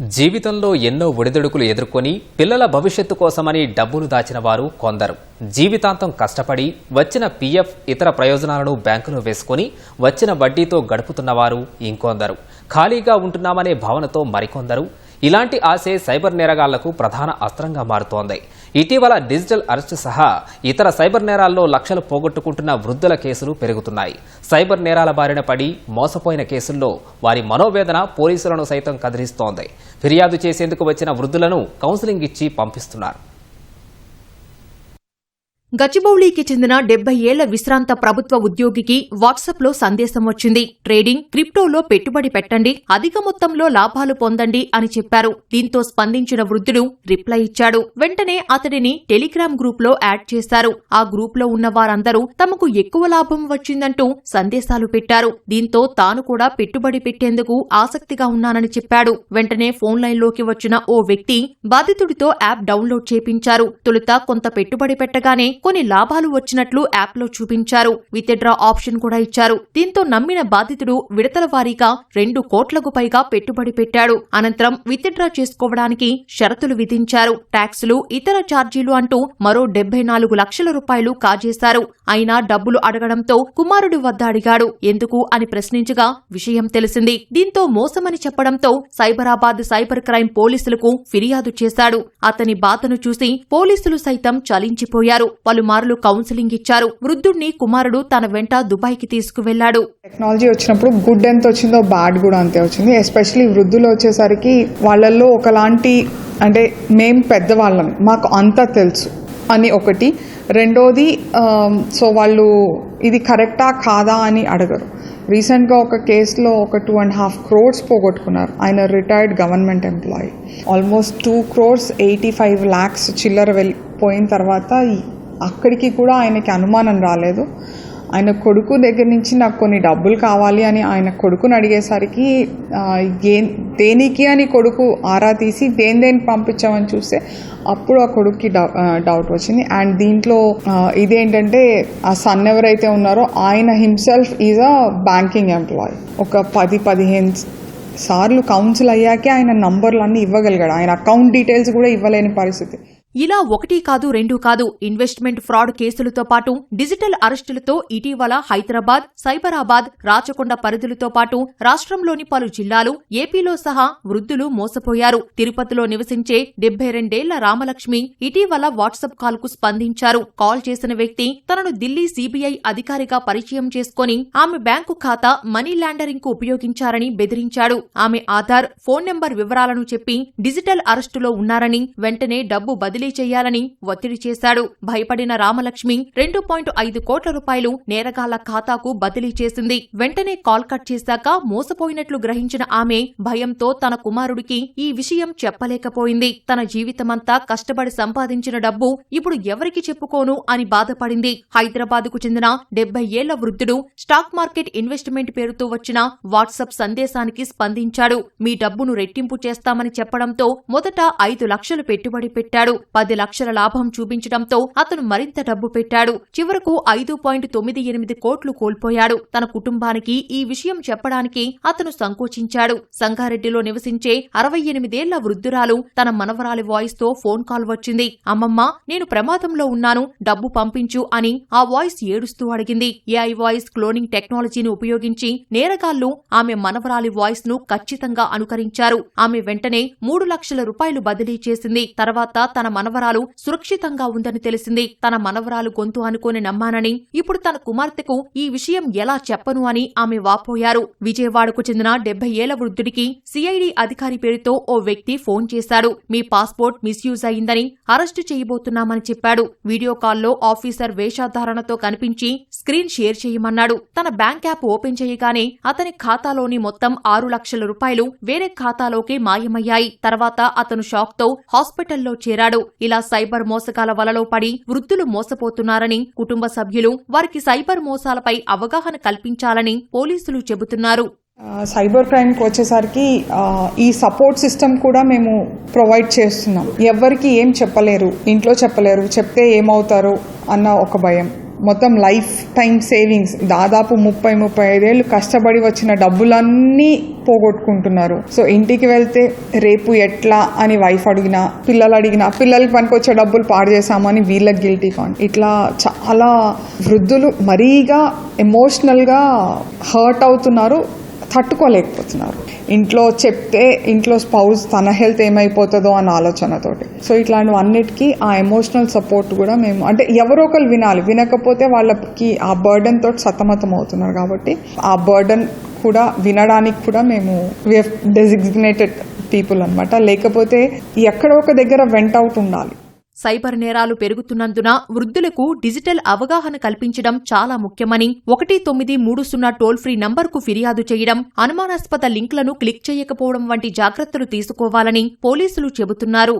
జీవితంలో ఎన్నో ఒడిదుడుకులు ఎదుర్కొని పిల్లల భవిష్యత్తు కోసమని డబ్బులు దాచిన వారు కొందరు. జీవితాంతం కష్టపడి వచ్చిన పీఎఫ్ ఇతర ప్రయోజనాలను బ్యాంకులో వేసుకొని వచ్చిన వడ్డీతో గడుపుతున్నవారు ఇంకొందరు. ఖాళీగా ఉంటున్నామనే భావనతో మరికొందరు. ఇలాంటి ఆశే సైబర్ నేరగాళ్ళకు ప్రధాన అస్త్రంగా మారుతోంది. ఇటీవల డిజిటల్ అరెస్ట్ సహా ఇతర సైబర్ నేరాల్లో లక్షలు పోగొట్టుకుంటున్న వృద్ధుల కేసులు పెరుగుతున్నాయి. సైబర్ నేరాల బారిన పడి మోసపోయిన కేసుల్లో వారి మనోవేదన పోలీసులను సైతం కదిలిస్తోంది. ఫిర్యాదు చేసేందుకు వచ్చిన వృద్ధులను కౌన్సిలింగ్ ఇచ్చి పంపిస్తున్నారు. గచ్చిబౌళికి చెందిన డెబ్బై ఏళ్ళ విశ్రాంత ప్రభుత్వ ఉద్యోగికి వాట్సాప్లో సందేశం వచ్చింది. ట్రేడింగ్ క్రిప్టోలో పెట్టుబడి పెట్టండి అధిక మొత్తంలో లాభాలు పొందండి అని చెప్పారు. దీంతో స్పందించిన వృద్ధుడు రిప్లై ఇచ్చాడు. వెంటనే అతడిని టెలిగ్రామ్ గ్రూప్లో యాడ్ చేశారు. ఆ గ్రూప్లో ఉన్న వారందరూ తమకు ఎక్కువ లాభం వచ్చిందంటూ సందేశాలు పెట్టారు. దీంతో తాను కూడా పెట్టుబడి పెట్టేందుకు ఆసక్తిగా ఉన్నానని చెప్పాడు. వెంటనే ఫోన్ లైన్లోకి వచ్చిన ఓ వ్యక్తి బాధితుడితో యాప్ డౌన్లోడ్ చేపించారు. తొలుత కొంత పెట్టుబడి పెట్టగానే కొన్ని లాభాలు వచ్చినట్లు యాప్లో చూపించారు. విత్డ్రా ఆప్షన్ కూడా ఇచ్చారు. దీంతో నమ్మిన బాధితుడు విడతల వారీగా రెండు కోట్లకు పైగా పెట్టుబడి పెట్టాడు. అనంతరం విత్డ్రా చేసుకోవడానికి షరతులు విధించారు. ట్యాక్సులు ఇతర ఛార్జీలు అంటూ మరో డెబ్బై నాలుగు లక్షల రూపాయలు కాజేశారు. అయినా డబ్బులు అడగడంతో కుమారుడి వద్ద అడిగాడు. ఎందుకు అని ప్రశ్నించగా విషయం తెలిసింది. దీంతో మోసమని చెప్పడంతో సైబరాబాద్ సైబర్ క్రైమ్ పోలీసులకు ఫిర్యాదు చేశాడు. అతని బాధను చూసి పోలీసులు సైతం చలించిపోయారు. పలుమార్లు కౌన్సిలింగ్ ఇచ్చారు. వృద్ధుణ్ణి కుమారుడు తన వెంట దుబాయ్కి తీసుకువెళ్ళాడు టెక్నాలజీ వచ్చినప్పుడు గుడ్ ఎంత వచ్చిందో బ్యాడ్ కూడా అంతే వచ్చింది. ఎస్పెషలీ వృద్ధులు వచ్చేసరికి వాళ్ళల్లో ఒకలాంటి అంటే మేము పెద్దవాళ్ళం మాకు అంతా తెలుసు అని ఒకటి. రెండోది సో వాళ్ళు ఇది కరెక్టా కాదా అని అడగరు. రీసెంట్గా ఒక కేసులో ఒక టూ అండ్ హాఫ్ క్రోర్స్ పోగొట్టుకున్నారు. ఆయన retired government employee. Almost two crores eighty five lakhs చిల్లర వెళ్ళిపోయిన తర్వాత అక్కడికి కూడా ఆయనకి అనుమానం రాలేదు. ఆయన కొడుకు దగ్గర నుంచి నాకు కొన్ని డబ్బులు కావాలి అని ఆయన కొడుకుని అడిగేసరికి ఏ దేనికి అని కొడుకు ఆరా తీసి దేని దేని పంపించామని చూస్తే అప్పుడు ఆ కొడుక్కి డౌ- డౌట్ వచ్చింది. అండ్ దీంట్లో ఇదేంటంటే ఆ సన్ ఎవరైతే ఉన్నారో ఆయన himself is a banking employee ఒక పది పదిహేను సార్లు కౌన్సిల్ అయ్యాకే ఆయన నంబర్లన్నీ ఇవ్వగలిగాడు. ఆయన అకౌంట్ డీటెయిల్స్ కూడా ఇవ్వలేని పరిస్థితి. ఇలా ఒకటి కాదు రెండు కాదు ఇన్వెస్ట్మెంట్ ఫ్రాడ్ కేసులతో పాటు డిజిటల్ అరెస్టులతో ఇటీవల హైదరాబాద్ సైబరాబాద్ రాచకొండ పరిధులతో పాటు రాష్ట్రంలోని పలు జిల్లాలు ఏపీలో సహా వృద్ధులు మోసపోయారు. తిరుపతిలో నివసించే డెబ్బై రెండేళ్ళ రామలక్ష్మి ఇటీవల వాట్సాప్ కాల్కు స్పందించారు. కాల్ చేసిన వ్యక్తి తనను ఢిల్లీ సీబీఐ అధికారిగా పరిచయం చేసుకుని ఆమె బ్యాంకు ఖాతా మనీ లాండరింగ్కు ఉపయోగించారని బెదిరించాడు. ఆమె ఆధార్ ఫోన్ నెంబర్ వివరాలను చెప్పి డిజిటల్ అరెస్టులో ఉన్నారని వెంటనే డబ్బు బదిలీ చేయాలని ఒత్తిడి చేశాడు. భయపడిన రామలక్ష్మి రెండు పాయింట్ ఐదు కోట్ల రూపాయలు నేరగాళ్ళ ఖాతాకు బదిలీ చేసింది. వెంటనే కాల్ కట్ చేశాక మోసపోయినట్లు గ్రహించిన ఆమె భయంతో తన కుమారుడికి ఈ విషయం చెప్పలేకపోయింది. తన జీవితమంతా కష్టపడి సంపాదించిన డబ్బు ఇప్పుడు ఎవరికి చెప్పుకోను అని బాధపడింది. హైదరాబాద్కు చెందిన డెబ్బై ఏళ్ళ వృద్ధుడు స్టాక్ మార్కెట్ ఇన్వెస్ట్మెంట్ పేరుతో వచ్చిన వాట్సాప్ సందేశానికి స్పందించాడు. మీ డబ్బును రెట్టింపు చేస్తామని చెప్పడంతో మొదట ఐదు లక్షలు పెట్టుబడి పెట్టాడు. పది లక్షల లాభం చూపించడంతో అతను మరింత డబ్బు పెట్టాడు. చివరకు ఐదు పాయింట్ తొమ్మిది ఎనిమిది కోట్లు కోల్పోయాడు. తన కుటుంబానికి ఈ విషయం చెప్పడానికి అతను సంకోచించాడు. సంగారెడ్డిలో నివసించే అరవై ఎనిమిదేళ్ళ వృద్ధురాలు తన మనవరాలి వాయిస్తో ఫోన్ కాల్ వచ్చింది. అమ్మమ్మ నేను ప్రమాదంలో ఉన్నాను. డబ్బు పంపించు అని ఆ వాయిస్ ఏడుస్తూ అడిగింది. ఏఐ వాయిస్ క్లోనింగ్ టెక్నాలజీని ఉపయోగించి నేరగాళ్ళు ఆమె మనవరాలి వాయిస్ను ఖచ్చితంగా అనుకరించారు. ఆమె వెంటనే మూడు లక్షల రూపాయలు బదిలీ చేసింది. తర్వాత తన మనవరాలు సురక్షితంగా ఉందని తెలిసింది. తన మనవరాలు గొంతు అనుకుని నమ్మానని ఇప్పుడు తన కుమార్తెకు ఈ విషయం ఎలా చెప్పను అని ఆమె వాపోయారు. విజయవాడకు చెందిన డెబ్బై ఏళ్ళ వృద్ధుడికి సిఐడి అధికారి పేరుతో ఓ వ్యక్తి ఫోన్ చేశాడు మీ పాస్పోర్ట్ మిస్యూజ్ అయిందని అరెస్టు చేయబోతున్నామని చెప్పాడు. వీడియో కాల్లో ఆఫీసర్ వేషధారణతో కనిపించి స్క్రీన్ షేర్ చేయమన్నాడు. తన బ్యాంక్ యాప్ ఓపెన్ చేయగానే అతని ఖాతాలోని మొత్తం ఆరు లక్షల రూపాయలు వేరే ఖాతాలోకి మాయమయ్యాయి. తర్వాత అతను షాక్తో హాస్పిటల్లో చేరాడు. ఇలా సైబర్ మోసగాల వలలో పడి వృద్ధులు మోసపోతున్నారని కుటుంబ సభ్యులు వారికి సైబర్ మోసాలపై అవగాహన కల్పించాలని పోలీసులు చెబుతున్నారు. సైబర్ క్రైమ్కి వచ్చేసరికి ఈ సపోర్ట్ సిస్టమ్ కూడా మేము ప్రొవైడ్ చేస్తున్నాం. ఎవరికి ఏం చెప్పలేరు ఇంట్లో చెప్పలేరు చెప్తే ఏమవుతారు అన్న ఒక భయం. మొత్తం లైఫ్ టైం సేవింగ్స్. దాదాపు ముప్పై ముప్పై ఐదేళ్ళు కష్టపడి వచ్చిన డబ్బులన్నీ పోగొట్టుకుంటున్నారు. సో ఇంటికి వెళ్తే రేపు ఎట్లా అని వైఫ్ అడిగినా పిల్లలు అడిగినా పిల్లలకి పనికొచ్చే డబ్బులు పాడు చేశామని వీళ్ళకి గిల్టీ కాన్ ఇట్లా చాలా వృద్ధులు మరీగా ఎమోషనల్గా హర్ట్ అవుతున్నారు తట్టుకోలేకపోతున్నారు. ఇంట్లో చెప్తే ఇంట్లో స్పౌజ్ తన హెల్త్ ఏమైపోతుందో అన్న ఆలోచనతోటి. సో ఇట్లాంటివన్నిటికీ ఆ ఎమోషనల్ సపోర్ట్ కూడా మేము అంటే ఎవరో ఒకరు వినాలి. వినకపోతే వాళ్ళకి ఆ బర్డన్ తోటి సతమతం అవుతున్నారు కాబట్టి ఆ బర్డన్ కూడా వినడానికి కూడా మేము డెసిగ్నేటెడ్ పీపుల్ అనమాట లేకపోతే ఎక్కడో ఒక దగ్గర వెంట అవుట్ ఉండాలి. సైబర్ నేరాలు పెరుగుతున్నందున వృద్ధులకు డిజిటల్ అవగాహన కల్పించడం చాలా ముఖ్యమని ఒకటి తొమ్మిది మూడు సున్నా టోల్ ఫ్రీ నంబర్కు ఫిర్యాదు చేయడం అనుమానాస్పద లింక్లను క్లిక్ చేయకపోవడం వంటి జాగ్రత్తలు తీసుకోవాలని పోలీసులు చెబుతున్నారు.